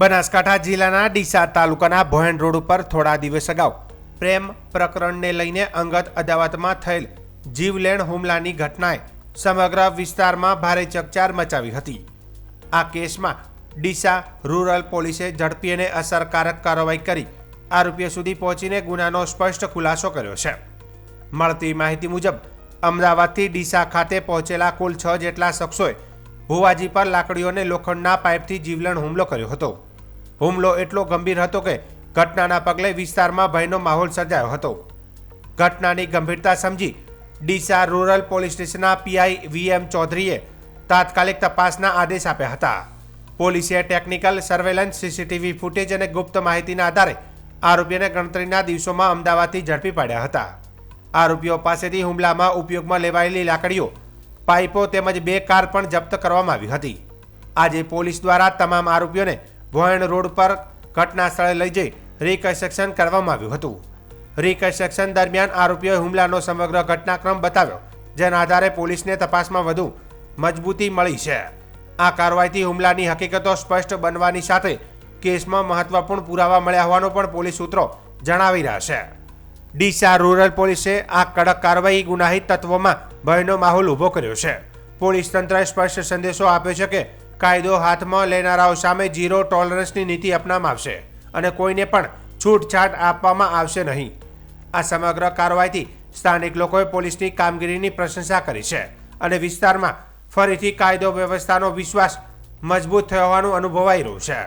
બનાસકાંઠા જિલ્લાના ડીસા તાલુકાના ભોયણ રોડ ઉપર થોડા દિવસ અગાઉ પ્રેમ પ્રકરણને લઈને અંગત અદાવતમાં થયેલ જીવલેણ હુમલાની ઘટનાએ સમગ્ર વિસ્તારમાં ભારે ચકચાર મચાવી હતી. આ કેસમાં ડીસા રૂરલ પોલીસે ઝડપી અને અસરકારક કાર્યવાહી કરી આરોપીઓ સુધી પહોંચીને ગુનાનો સ્પષ્ટ ખુલાસો કર્યો છે. મળતી માહિતી મુજબ, અમદાવાદથી ડીસા ખાતે પહોંચેલા કુલ છ જેટલા શખ્સોએ ભુવાજી પર લાકડીઓને લોખંડના પાઇપથી જીવલેણ હુમલો કર્યો હતો. હુમલો એટલો ગંભીર હતો કે ઘટનાના પગલે વિસ્તારમાં ભયનો માહોલ સર્જાયો હતો. ઘટનાની ગંભીરતા સમજી ડીસા રૂરલ પોલીસ સ્ટેશનના પીઆઈ વીએમ ચૌધરીએ તાત્કાલિક તપાસના આદેશ આપ્યા હતા. પોલીસે ટેકનિકલ સર્વેલન્સ, સીસીટીવી ફૂટેજ અને ગુપ્ત માહિતીના આધારે આરોપીઓને ગણતરીના દિવસોમાં અમદાવાદથી ઝડપી પાડ્યા હતા. આરોપીઓ પાસેથી હુમલામાં ઉપયોગમાં લેવાયેલી લાકડીઓ, પાઇપો તેમજ બે કાર પણ જપ્ત કરવામાં આવી હતી. આજે પોલીસ દ્વારા તમામ આરોપીઓને ભોયણ રોડ પર ઘટના સ્થળે લઈ જઈ રિકન્સ્ટ્રક્શન કરવામાં આવ્યું હતું. રિકન્સ્ટ્રક્શન દરમિયાન આરોપીઓએ હુમલાનો સમગ્ર ઘટનાક્રમ બતાવ્યો, જેના આધારે પોલીસને તપાસમાં વધુ મજબૂતી મળી છે. આ કાર્યવાહીથી હુમલાની હકીકતો સ્પષ્ટ બનવાની સાથે કેસમાં મહત્વપૂર્ણ પુરાવા મળ્યા હોવાનું પણ પોલીસ સૂત્રો જણાવી રહ્યા છે. ડીસા રૂરલ પોલીસે આ કડક કાર્યવાહી ગુનાહિત તત્વોમાં ભયનો માહોલ ઊભો કર્યો છે. પોલીસ તંત્રએ સ્પષ્ટ સંદેશો આપ્યો છે કે કાયદો હાથમાં લેનારાઓ સામે ઝીરો ટોલરન્સની નીતિ અપનાવવામાં આવશે અને કોઈને પણ છૂટછાટ આપવામાં આવશે નહીં. આ સમગ્ર કાર્યવાહીથી સ્થાનિક લોકોએ પોલીસની કામગીરીની પ્રશંસા કરી છે અને વિસ્તારમાં ફરીથી કાયદો વ્યવસ્થાનો વિશ્વાસ મજબૂત થયો હોવાનું અનુભવાઈ રહ્યું છે.